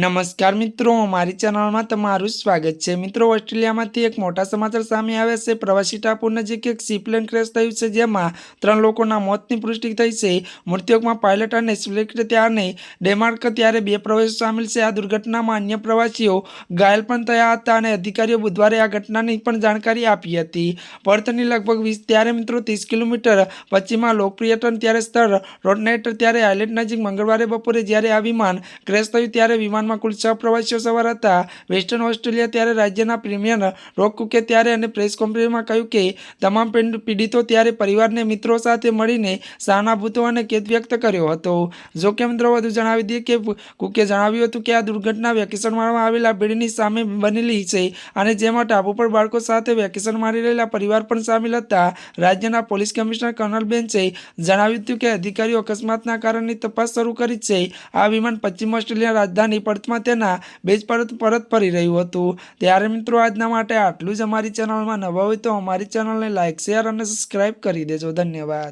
નમસ્કાર મિત્રો, મારી ચેનલમાં તમારું સ્વાગત છે. મિત્રો, ઓસ્ટ્રેલિયામાંથી એક મોટા સમાચાર સામે આવ્યા છે. પ્રવાસી ટાપુ નજીક એક સીપ્લેન ક્રેશ થયું છે, જેમાં ત્રણ લોકોના મોતની પુષ્ટિ થઈ છે. મૃત્યુકમાં પાયલટ અને સિલેક્ટ ત્યારને ડેમાર્ક ત્યારે બે પ્રવાસીઓ સામેલ છે. આ દુર્ઘટનામાં અન્ય પ્રવાસીઓ ઘાયલ પણ થયા હતા અને અધિકારીઓ બુધવારે આ ઘટનાની પણ જાણકારી આપી હતી. પર્થની લગભગ વીસ, ત્યારે મિત્રો ત્રીસ કિલોમીટર પશ્ચિમમાં લોકપ્રિય ટર્ન ત્યારે સ્થળ રોડનેટ ત્યારે આઇલેન્ડ નજીક મંગળવારે બપોરે જ્યારે આ વિમાન ક્રેશ થયું, ત્યારે વિમાનમાં કુલ છ પ્રવાસીઓ સવાર હતા. વેસ્ટર્ન ઓસ્ટ્રેલિયા ત્યારે રાજ્યના પ્રીમિયર રોક કુકે ત્યારે અને પ્રેસ કોન્ફરન્સમાં કહ્યું કે તમામ પીડિતો ત્યારે પરિવારને મિત્રો સાથે મળીને સહાનુભૂતો અને ખેદ વ્યક્ત કર્યો હતો. જો કે મિત્રો વધુ જણાવી દઈએ કે કુકે જણાવ્યું હતું કે આ દુર્ઘટના વેકેશન મારવામાં આવેલા ભીડની સામે બનેલી છે અને જેમાં ટાપુ પર બાળકો સાથે વેકેશન મારી રહેલા પરિવાર પણ સામેલ હતા. રાજ્યના પોલીસ કમિશનર કર્નલ બેન્ચે જણાવ્યું હતું કે અધિકારીઓ અકસ્માતના કારણની તપાસ શરૂ કરી છે. આ વિમાન પશ્ચિમ ઓસ્ટ્રેલિયા રાજધાની પર્થમાં તેના બેજ પરત પરત ફરી રહ્યું હતું. ત્યારે મિત્રો, આજના માટે આટલું જ અમારી ચેનલમાં નવા હોય તો અમારી ચેનલને લાઇક શેર અને સબસ્ક્રાઇબ કરી દેજો. ધન્યવાદ.